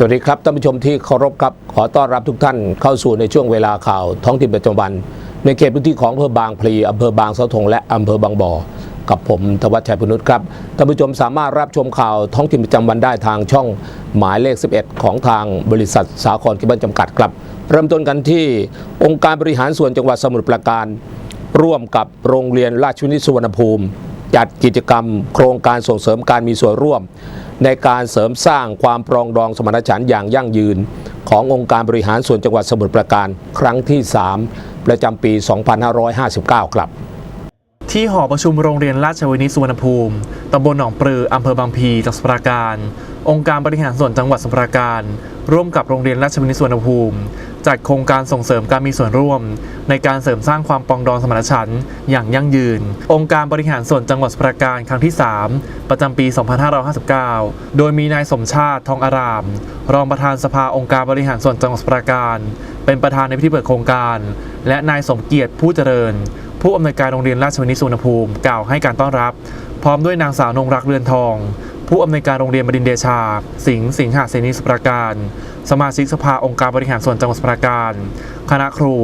สวัสดีครับท่านผู้ชมที่เคารพครับ ขอต้อนรับทุกท่านเข้าสู่ในช่วงเวลาข่าวท้องถิ่นประจำวัน ในเขตพื้นที่ของอำเภอบางพลีอำเภอบางเสาธงและอำเภอบางบ่อกับผมธวัชชัยพนุษครับท่านผู้ชมสามารถรับชมข่าวท้องถิ่นประจำวันได้ทางช่องหมายเลข 11 ของทางบริษัทสาครกิบันจำกัดครับ เริ่มต้นกันที่องค์การบริหารส่วนจังหวัดสมุทรปราการ ร่วมกับโรงเรียนราชวินิตสุวรรณภูมิ จัดกิจกรรม โครงการส่งเสริมการมีส่วนร่วม ในการเสริมสร้างความปรองดองสมรรถฉันท์อย่างยั่งยืน ขององค์การบริหารส่วนจังหวัดสมุทรปราการครั้งที่ 3 ประจำปี 2559 ครับที่หอประชุมโรงเรียนราชวินิตสุวรรณภูมิ ตำบลหนองปลือ อำเภอบางพีจังหวัดสมุทรปราการ องค์การบริหารส่วนจังหวัดสมุทรปราการ ร่วมกับโรงเรียนราชวินิตสุวรรณภูมิ จัดโครงการส่งเสริมการมีส่วนร่วม ในการเสริมสร้างความปองดองสมานฉันท์อย่างยั่งยืน องค์การบริหารส่วนจังหวัดสมุทรปราการครั้งที่ 3 ประจำปี 2559 โดยมีนายสมชาติทองอาราม รองประธานสภาองค์การบริหารส่วนจังหวัดสมุทรปราการ เป็นประธานในพิธีเปิดโครงการ และนายสมเกียรติผู้เจริญ ผู้อำนวยการโรงเรียนราชวินิตสุวรรณภูมิกล่าวให้การต้อนรับ พร้อมด้วยนางสาวนงรักเรือนทอง ผู้อำนวยการโรงเรียนบดินเดชา สิงห์สิงหาเสนีสุปราการ สมาชิกสภาองค์การบริหารส่วนจังหวัดสุรปราการ คณะครู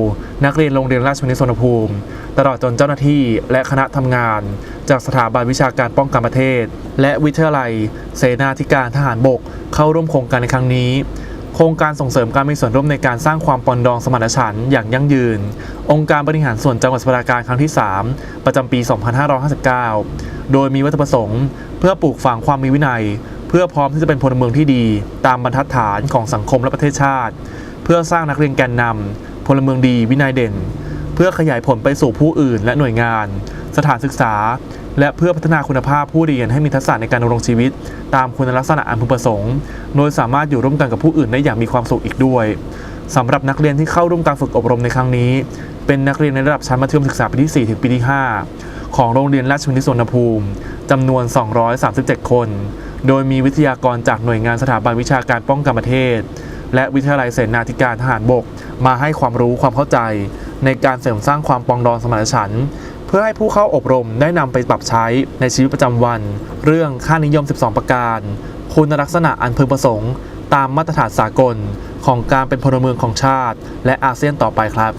นักเรียนโรงเรียนราชวินิตสุวรรณภูมิ ตลอดจนเจ้าหน้าที่และคณะทำงาน จากสถาบันวิชาการป้องกันประเทศ และวิทยาลัย เสนาธิการทหารบก เข้าร่วมโครงการในครั้งนี้ โครงการส่งเสริมการมีส่วนร่วมในการสร้างความปองดองสมานฉันท์อย่างยั่งยืน องค์การบริหารส่วนจังหวัดสมุทรปราการครั้งที่ 3 ประจำปี 2559 โดยมีวัตถุประสงค์ เพื่อปลูกฝังความมีวินัย เพื่อพร้อมที่จะเป็นพลเมืองที่ดี ตามบรรทัดฐานของสังคมและประเทศชาติ เพื่อสร้างนักเรียนแกนนำพลเมืองดีวินัยเด่น เพื่อขยายผลไปสู่ผู้อื่นและหน่วยงาน สถานศึกษา และเพื่อพัฒนาคุณภาพผู้เรียนให้มีทักษะในการดำรงชีวิต ตามคุณลักษณะอันพึงประสงค์ โดยสามารถอยู่ร่วมกันกับผู้อื่นได้อย่างมีความสุขอีกด้วยสำหรับนักเรียนที่เข้าร่วมการฝึกอบรมในครั้งนี้ เป็นนักเรียนในระดับชั้นมัธยมศึกษาปีที่ 4 ถึงปีที่ 5 ของโรงเรียนราชวินิตสุวรรณภูมิจำนวน 237 คน โดยมีวิทยากรจากหน่วยงานสถาบันวิชาการป้องกันประเทศ และวิทยาลัยเสนาธิการทหารบก มาให้ความรู้ความเข้าใจ ในการเสริมสร้างความปองดองสมานฉันท์ พื่อให้ผู้เข้าอบรมได้นำไปปรับใช้ในชีวิตประจำวัน เรื่องค่านิยม 12 ประการ คุณลักษณะอันพึงประสงค์ ตามมาตรฐานสากลของการเป็นพลเมืองของชาติ และอาเซียนต่อไปครับ